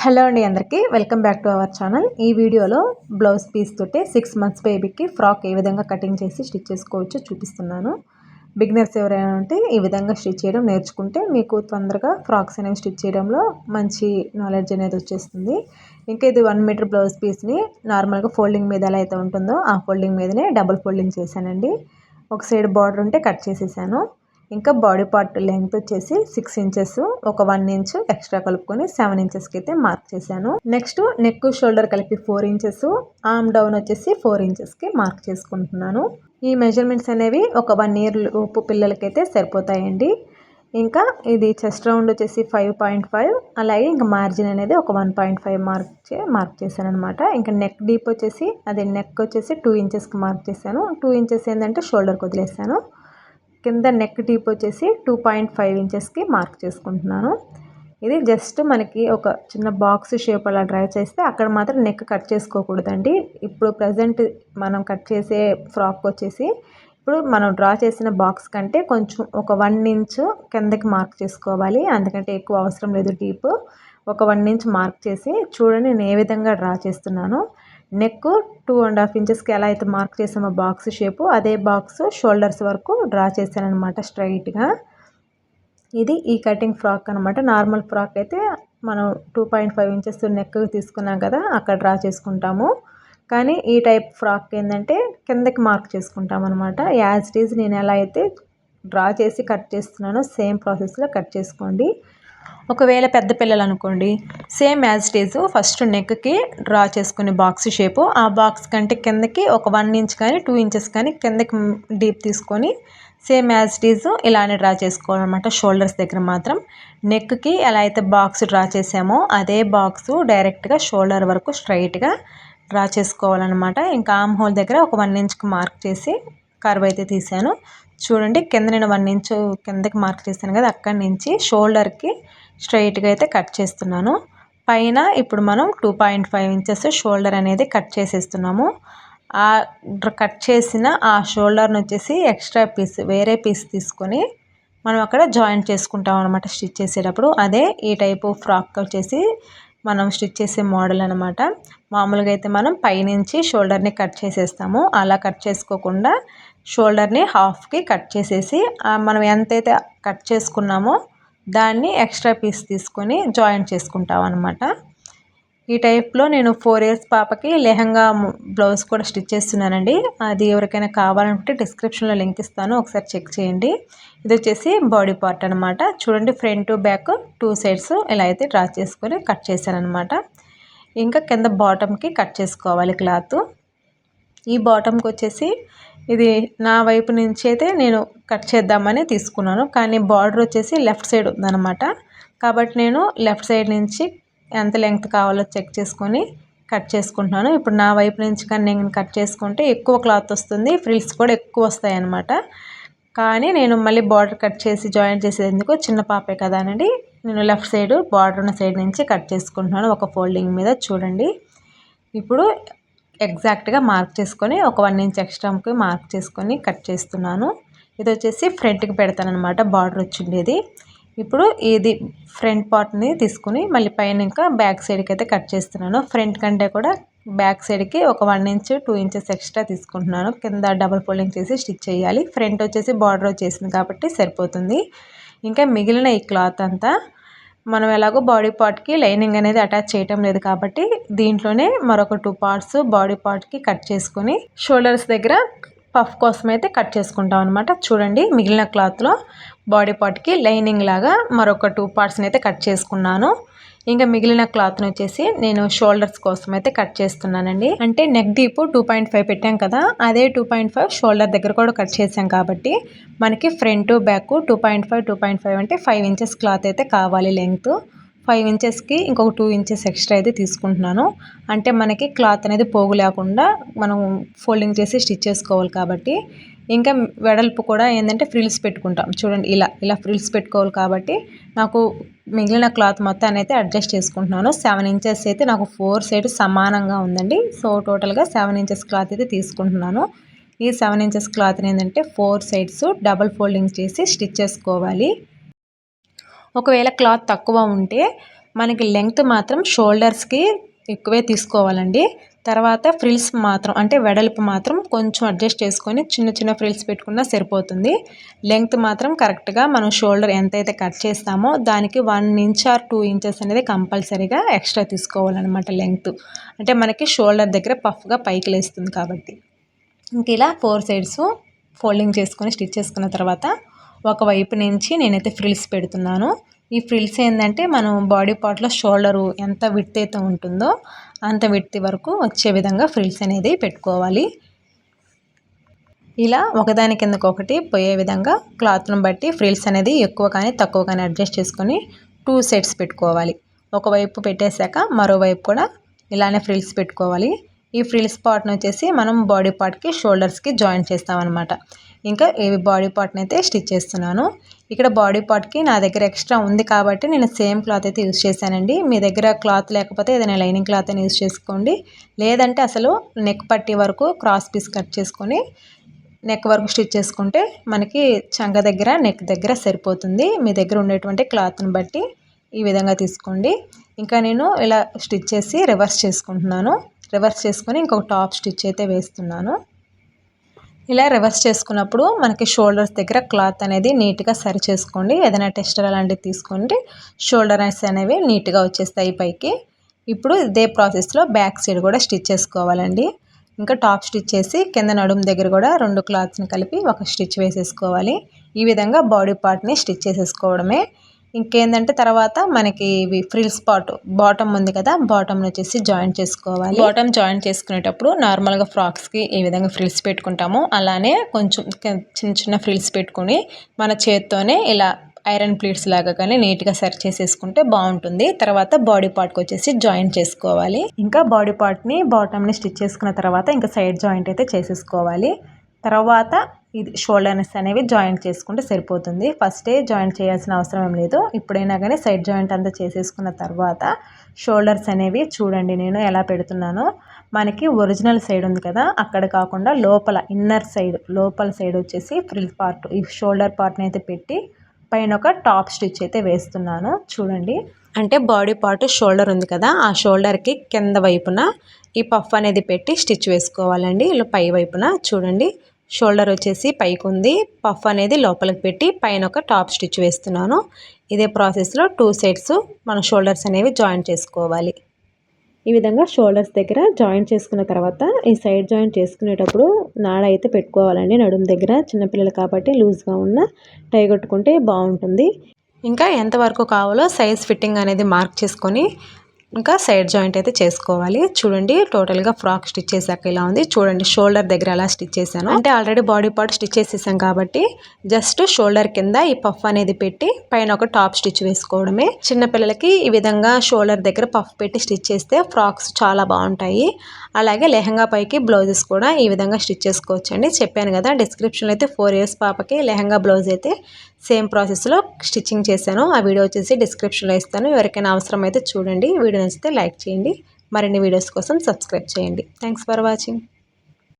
Hello అండి అందరికీ. Welcome back to our channel. ఈ వీడియోలో బ్లౌజ్ పీస్ తోటే సిక్స్ మంత్స్ బేబీకి ఫ్రాక్ ఏ విధంగా కటింగ్ చేసి స్టిచ్ చేసుకోవచ్చో చూపిస్తున్నాను. బిగినర్స్ ఎవరైనా ఉంటే ఈ విధంగా స్టిచ్ చేయడం నేర్చుకుంటే మీకు తొందరగా ఫ్రాక్స్ అనేవి స్టిచ్ చేయడంలో మంచి నాలెడ్జ్ అనేది వచ్చేస్తుంది. ఇంకా ఇది వన్ మీటర్ బ్లౌజ్ పీస్ని నార్మల్గా ఫోల్డింగ్ మీద ఎలా అయితే ఉంటుందో ఆ ఫోల్డింగ్ మీదనే డబుల్ ఫోల్డింగ్ చేశానండి. ఒక సైడ్ బార్డర్ ఉంటే కట్ చేసేసాను. ఇంకా బాడీ పార్ట్ లెంగ్త్ వచ్చేసి సిక్స్ ఇంచెస్ ఒక వన్ ఇంచ్ ఎక్స్ట్రా కలుపుకొని సెవెన్ ఇంచెస్కి అయితే మార్క్ చేశాను. నెక్స్ట్ నెక్ షోల్డర్ కలిపి ఫోర్ ఇంచెస్ ఆర్మ్ డౌన్ వచ్చేసి ఫోర్ ఇంచెస్కి మార్క్ చేసుకుంటున్నాను. ఈ మెజర్మెంట్స్ అనేవి ఒక వన్ ఇయర్ లోపు పిల్లలకైతే సరిపోతాయండి. ఇంకా ఇది చెస్ట్ రౌండ్ వచ్చేసి ఫైవ్ పాయింట్ ఫైవ్ అలాగే ఇంకా మార్జిన్ అనేది ఒక వన్ పాయింట్ ఫైవ్ మార్క్ చే మార్క్ చేశాను అనమాట ఇంకా నెక్ డీప్ వచ్చేసి అదే నెక్ వచ్చేసి టూ ఇంచెస్కి మార్క్ చేశాను. టూ ఇంచెస్ ఏంటంటే షోల్డర్కి వదిలేసాను. కింద నెక్ డీప్ వచ్చేసి టూ పాయింట్ ఫైవ్ ఇంచెస్కి మార్క్ చేసుకుంటున్నాను. ఇది జస్ట్ మనకి ఒక చిన్న బాక్స్ షేప్ అలా డ్రై చేస్తే అక్కడ మాత్రం నెక్ కట్ చేసుకోకూడదండి. ఇప్పుడు ప్రజెంట్ మనం కట్ చేసే ఫ్రాక్ వచ్చేసి ఇప్పుడు మనం డ్రా చేసిన బాక్స్ కంటే కొంచెం ఒక వన్ ఇంచ్ కిందకి మార్క్ చేసుకోవాలి. అందుకంటే ఎక్కువ అవసరం లేదు డీప్ ఒక వన్ ఇంచ్ మార్క్ చేసి చూడండి నేను ఏ విధంగా డ్రా చేస్తున్నాను. నెక్ టూ అండ్ హాఫ్ ఇంచెస్కి ఎలా అయితే మార్క్ చేసామో బాక్స్ షేపు అదే బాక్స్ షోల్డర్స్ వరకు డ్రా చేశానమాట స్ట్రైట్గా. ఇది ఈ కటింగ్ ఫ్రాక్ అనమాట నార్మల్ ఫ్రాక్ అయితే మనం two point five inches neck తీసుకున్నాం కదా అక్కడ డ్రా చేసుకుంటాము. కానీ ఈ టైప్ ఫ్రాక్ ఏంటంటే కిందకి మార్క్ చేసుకుంటాం అనమాట యాజ్ ఇట్ ఈజ్ నేను ఎలా అయితే డ్రా చేసి కట్ చేస్తున్నానో సేమ్ ప్రాసెస్లో కట్ చేసుకోండి. ఒకవేళ పెద్ద పిల్లలు అనుకోండి సేమ్ యాజ్ స్టేజ్ ఫస్ట్ నెక్కి డ్రా చేసుకునే బాక్స్ షేపు ఆ బాక్స్ కంటే కిందకి ఒక వన్ ఇంచ్ కానీ టూ ఇంచెస్ కానీ కిందకి డీప్ తీసుకొని సేమ్ యాజ్ టీజ్ ఇలానే డ్రా చేసుకోవాలన్నమాట షోల్డర్స్ దగ్గర మాత్రం నెక్కి ఎలా అయితే బాక్స్ డ్రా చేసామో అదే బాక్స్ డైరెక్ట్గా షోల్డర్ వరకు స్ట్రైట్గా డ్రా చేసుకోవాలన్నమాట. ఇంకా ఆమ్ హోల్ దగ్గర ఒక వన్ ఇంచ్కి మార్క్ చేసి కర్వ్ అయితే తీసాను చూడండి కింద నేను వన్ ఇంచ్ కిందకి మార్క్ చేశాను కదా అక్కడి నుంచి షోల్డర్కి స్ట్రైట్గా అయితే కట్ చేస్తున్నాను. పైన ఇప్పుడు మనం two point five inches shoulder అనేది కట్ చేసేస్తున్నాము. ఆ కట్ చేసిన ఆ షోల్డర్ని వచ్చేసి ఎక్స్ట్రా పీస్ వేరే పీస్ తీసుకొని మనం అక్కడ జాయింట్ చేసుకుంటాం అనమాట స్టిచ్ చేసేటప్పుడు. అదే ఈ టైపు ఫ్రాక్ వచ్చేసి మనం స్టిచ్ చేసే మోడల్ అనమాట మామూలుగా అయితే మనం పైనుంచి షోల్డర్ని కట్ చేసేస్తాము. అలా కట్ చేసుకోకుండా షోల్డర్ని హాఫ్కి కట్ చేసేసి మనం ఎంతైతే కట్ చేసుకున్నామో దాన్ని ఎక్స్ట్రా పీస్ తీసుకొని జాయింట్ చేసుకుంటాం అనమాట ఈ టైప్లో నేను ఫోర్ ఇయర్స్ పాపకి లెహంగా బ్లౌజ్ కూడా స్టిచ్ చేస్తున్నానండి. అది ఎవరికైనా కావాలనుకుంటే డిస్క్రిప్షన్లో లింక్ ఇస్తాను ఒకసారి చెక్ చేయండి. ఇది వచ్చేసి బాడీ పార్ట్ అనమాట చూడండి ఫ్రంట్ బ్యాక్ టూ సైడ్స్ ఇలా అయితే డ్రా చేసుకొని కట్ చేశాను అనమాట ఇంకా కింద బాటమ్కి కట్ చేసుకోవాలి క్లాత్. ఈ బాటమ్కి వచ్చేసి ఇది నా వైపు నుంచి అయితే నేను కట్ చేద్దామని తీసుకున్నాను. కానీ బార్డర్ వచ్చేసి లెఫ్ట్ సైడ్ ఉందన్నమాట. కాబట్టి నేను లెఫ్ట్ సైడ్ నుంచి ఎంత లెంగ్త్ కావాలో చెక్ చేసుకొని కట్ చేసుకుంటున్నాను. ఇప్పుడు నా వైపు నుంచి కానీ నేను కట్ చేసుకుంటే ఎక్కువ క్లాత్ వస్తుంది. ఫ్రిల్స్ కూడా ఎక్కువ వస్తాయి అన్నమాట కానీ నేను మళ్ళీ బార్డర్ కట్ చేసి జాయిన్ చేసేందుకు చిన్న పాపే కదా అనండి. నేను లెఫ్ట్ సైడ్ బార్డర్ ఉన్న సైడ్ నుంచి కట్ చేసుకుంటున్నాను. ఒక ఫోల్డింగ్ మీద చూడండి. ఇప్పుడు ఎగ్జాక్ట్గా మార్క్ చేసుకొని ఒక వన్ ఇంచ్ ఎక్స్ట్రాకి మార్క్ చేసుకొని కట్ చేస్తున్నాను. ఇది వచ్చేసి ఫ్రంట్కి పెడతాను అనమాట బార్డర్ వచ్చిండేది. ఇప్పుడు ఇది ఫ్రంట్ పార్ట్ని తీసుకుని మళ్ళీ పైన ఇంకా బ్యాక్ సైడ్కి అయితే కట్ చేస్తున్నాను. ఫ్రంట్ కంటే కూడా బ్యాక్ సైడ్కి ఒక one inch two inches extra తీసుకుంటున్నాను. కింద డబల్ ఫోల్డింగ్ చేసి స్టిచ్ చేయాలి. ఫ్రంట్ వచ్చేసి బార్డర్ వచ్చేసింది కాబట్టి సరిపోతుంది. ఇంకా మిగిలిన ఈ క్లాత్ అంతా మనం ఎలాగో బాడీ పార్ట్కి లైనింగ్ అనేది అటాచ్ చేయటం లేదు కాబట్టి దీంట్లోనే మరొక టూ పార్ట్స్ బాడీ పార్ట్కి కట్ చేసుకొని షోల్డర్స్ దగ్గర పఫ్ కోసం అయితే కట్ చేసుకుంటాం అనమాట చూడండి మిగిలిన క్లాత్లో బాడీ పార్ట్కి లైనింగ్ లాగా మరొక టూ పార్ట్స్ని అయితే కట్ చేసుకున్నాను. ఇంకా మిగిలిన క్లాత్ని వచ్చేసి నేను షోల్డర్స్ కోసం అయితే కట్ చేస్తున్నానండి. అంటే neck deep two point five పెట్టాం కదా అదే టూ పాయింట్ ఫైవ్ షోల్డర్ దగ్గర కూడా కట్ చేసాం కాబట్టి మనకి front back two point five two point five అంటే ఫైవ్ ఇంచెస్ క్లాత్ అయితే కావాలి లెంగ్త్. ఫైవ్ ఇంచెస్కి ఇంకొక టూ ఇంచెస్ ఎక్స్ట్రా అయితే తీసుకుంటున్నాను. అంటే మనకి క్లాత్ అనేది పోగు లేకుండా మనం ఫోల్డింగ్ చేసి స్టిచ్ చేసుకోవాలి కాబట్టి ఇంకా వెడల్పు కూడా ఏంటంటే ఫ్రిల్స్ పెట్టుకుంటాం. చూడండి ఇలా ఇలా ఫ్రిల్స్ పెట్టుకోవాలి కాబట్టి నాకు మిగిలిన క్లాత్ మొత్తాన్ని అయితే అడ్జస్ట్ చేసుకుంటున్నాను. సెవెన్ ఇంచెస్ అయితే నాకు ఫోర్ సైడ్ సమానంగా ఉందండి. సో టోటల్గా సెవెన్ ఇంచెస్ క్లాత్ అయితే తీసుకుంటున్నాను. ఈ సెవెన్ ఇంచెస్ క్లాత్ని ఏంటంటే ఫోర్ సైడ్స్ డబల్ ఫోల్డింగ్ చేసి స్టిచ్ చేసుకోవాలి. ఒకవేళ క్లాత్ తక్కువ ఉంటే మనకి లెంగ్త్ మాత్రం షోల్డర్స్కి ఎక్కువే తీసుకోవాలండి. తర్వాత ఫ్రిల్స్ మాత్రం అంటే వెడల్పు మాత్రం కొంచెం అడ్జస్ట్ చేసుకొని చిన్న చిన్న ఫ్రిల్స్ పెట్టుకున్నా సరిపోతుంది. లెంగ్త్ మాత్రం కరెక్ట్గా మనం షోల్డర్ ఎంతైతే కట్ చేస్తామో దానికి one inch or two inches అనేది కంపల్సరీగా ఎక్స్ట్రా తీసుకోవాలన్నమాట లెంగ్త్. అంటే మనకి షోల్డర్ దగ్గర పఫ్గా పైకి లేస్తుంది కాబట్టి. ఇంక ఇలా ఫోర్ సైడ్స్ ఫోల్డింగ్ చేసుకొని స్టిచ్ చేసుకున్న తర్వాత ఒకవైపు నుంచి నేనైతే ఫ్రిల్స్ పెడుతున్నాను. ఈ ఫ్రిల్స్ ఏంటంటే మనం బాడీ పార్ట్లో షోల్డరు ఎంత విడ్త్ అయితే ఉంటుందో అంత విడ్త్ వరకు వచ్చే విధంగా ఫ్రిల్స్ అనేది పెట్టుకోవాలి. ఇలా ఒకదాని కిందకొకటి పోయే విధంగా క్లాత్ను బట్టి ఫ్రిల్స్ అనేది ఎక్కువ కానీ తక్కువ కానీ అడ్జస్ట్ చేసుకొని టూ సెట్స్ పెట్టుకోవాలి. ఒకవైపు పెట్టేశాక మరోవైపు కూడా ఇలానే ఫ్రిల్స్ పెట్టుకోవాలి. ఈ ఫ్రిల్స్ పార్ట్ని వచ్చేసి మనం బాడీ పార్ట్కి షోల్డర్స్కి జాయిన్ చేస్తామన్నమాట. ఇంకా ఈ బాడీ పార్ట్ని అయితే స్టిచ్ చేస్తున్నాను. ఇక్కడ బాడీ పార్ట్కి నా దగ్గర ఎక్స్ట్రా ఉంది కాబట్టి నేను సేమ్ క్లాత్ అయితే యూజ్ చేశానండి. మీ దగ్గర క్లాత్ లేకపోతే ఏదైనా లైనింగ్ క్లాత్ అని యూస్ చేసుకోండి. లేదంటే అసలు నెక్ పట్టి వరకు క్రాస్ పీస్ కట్ చేసుకొని నెక్ వరకు స్టిచ్ చేసుకుంటే మనకి చంగ దగ్గర నెక్ దగ్గర సరిపోతుంది. మీ దగ్గర ఉండేటువంటి క్లాత్ని బట్టి ఈ విధంగా తీసుకోండి. ఇంకా నేను ఇలా స్టిచ్ చేసి రివర్స్ చేసుకుంటున్నాను. రివర్స్ చేసుకొని ఇంకొక టాప్ స్టిచ్ అయితే వేస్తున్నాను. ఇలా రివర్స్ చేసుకున్నప్పుడు మనకి షోల్డర్స్ దగ్గర క్లాత్ అనేది నీట్గా సరి చేసుకోండి. ఏదైనా టెస్టర్ అలాంటివి తీసుకోండి షోల్డర్స్ అనేవి నీట్గా వచ్చేస్తాయి పైకి. ఇప్పుడు ఇదే ప్రాసెస్లో బ్యాక్ సైడ్ కూడా స్టిచ్ చేసుకోవాలండి. ఇంకా టాప్ స్టిచ్ చేసి కింద నడుము దగ్గర కూడా రెండు క్లాత్స్ని కలిపి ఒక స్టిచ్ వేసేసుకోవాలి. ఈ విధంగా బాడీ పార్ట్ని స్టిచ్ చేసేసుకోవడమే. ఇంకేందంటే తర్వాత మనకి ఇవి ఫ్రిల్ స్పాట్ బాటమ్ ఉంది కదా బాటమ్ వచ్చేసి జాయిన్ చేసుకోవాలి. బాటమ్ జాయిన్ చేసుకునేటప్పుడు నార్మల్గా ఫ్రాక్స్కి ఏ విధంగా ఫ్రిల్స్ పెట్టుకుంటామో. అలానే కొంచెం చిన్న చిన్న ఫ్రిల్స్ పెట్టుకొని మన చేత్తోనే ఇలా ఐరన్ ప్లేట్స్ లాగా కానీ నీట్గా సర్చ్ చేసేసుకుంటే బాగుంటుంది. తర్వాత బాడీ పార్ట్కి వచ్చేసి జాయింట్ చేసుకోవాలి. ఇంకా బాడీ పార్ట్ని బాటమ్ని స్టిచ్ చేసుకున్న తర్వాత ఇంకా సైడ్ జాయింట్ అయితే చేసేసుకోవాలి. తర్వాత ఇది షోల్డర్స్ అనేవి జాయింట్ చేసుకుంటే సరిపోతుంది. ఫస్టే జాయింట్ చేయాల్సిన అవసరం ఏం లేదు. ఇప్పుడైనా కానీ సైడ్ జాయింట్ అంతా చేసేసుకున్న తర్వాత షోల్డర్స్ అనేవి చూడండి నేను ఎలా పెడుతున్నానో. మనకి ఒరిజినల్ సైడ్ ఉంది కదా అక్కడ కాకుండా లోపల ఇన్నర్ సైడ్ లోపల సైడ్ వచ్చేసి ఫ్రిల్ పార్ట్ ఈ షోల్డర్ పార్ట్ని అయితే పెట్టి పైన ఒక టాప్ స్టిచ్ అయితే వేస్తున్నాను. చూడండి. అంటే బాడీ పార్ట్ షోల్డర్ ఉంది కదా ఆ షోల్డర్కి కింద వైపున ఈ పఫ్ అనేది పెట్టి స్టిచ్ వేసుకోవాలండి. ఇలా పై వైపున చూడండి. షోల్డర్ వచ్చేసి పైకి ఉంది పఫ్ అనేది లోపలికి పెట్టి పైన ఒక టాప్ స్టిచ్ వేస్తున్నాను. ఇదే ప్రాసెస్లో టూ సైడ్స్ మన షోల్డర్స్ అనేవి జాయిన్ చేసుకోవాలి. ఈ విధంగా షోల్డర్స్ దగ్గర జాయింట్ చేసుకున్న తర్వాత ఈ సైడ్ జాయింట్ చేసుకునేటప్పుడు నాడ అయితే పెట్టుకోవాలండి. నడుము దగ్గర చిన్నపిల్లలు కాబట్టి లూజ్గా ఉన్న టై కొట్టుకుంటే బాగుంటుంది. ఇంకా ఎంతవరకు కావాలో సైజ్ ఫిట్టింగ్ అనేది మార్క్ చేసుకొని ఇంకా సైడ్ జాయింట్ అయితే చేసుకోవాలి. చూడండి టోటల్గా ఫ్రాక్ స్టిచ్ చేశాక ఇలా ఉంది. చూడండి షోల్డర్ దగ్గర అలా స్టిచ్ చేశాను. అంటే ఆల్రెడీ బాడీ పార్ట్ స్టిచ్ చేసేసాం కాబట్టి జస్ట్ షోల్డర్ కింద ఈ పఫ్ అనేది పెట్టి పైన ఒక టాప్ స్టిచ్ వేసుకోవడమే. చిన్నపిల్లలకి ఈ విధంగా షోల్డర్ దగ్గర పఫ్ పెట్టి స్టిచ్ చేస్తే ఫ్రాక్స్ చాలా బాగుంటాయి. అలాగే లెహంగా పైకి బ్లౌజెస్ కూడా ఈ విధంగా స్టిచ్ చేసుకోవచ్చండి. చెప్పాను కదా డిస్క్రిప్షన్లో అయితే ఫోర్ ఇయర్స్ పాపకి లెహంగా బ్లౌజ్ అయితే సేమ్ ప్రాసెస్లో స్టిచ్చింగ్ చేశాను. ఆ వీడియో వచ్చేసి డిస్క్రిప్షన్లో ఇస్తాను. ఎవరికైనా అవసరం అయితే చూడండి. వీడియో నచ్చితే లైక్ చేయండి. మరిన్ని వీడియోస్ కోసం సబ్స్క్రైబ్ చేయండి. Thanks for watching.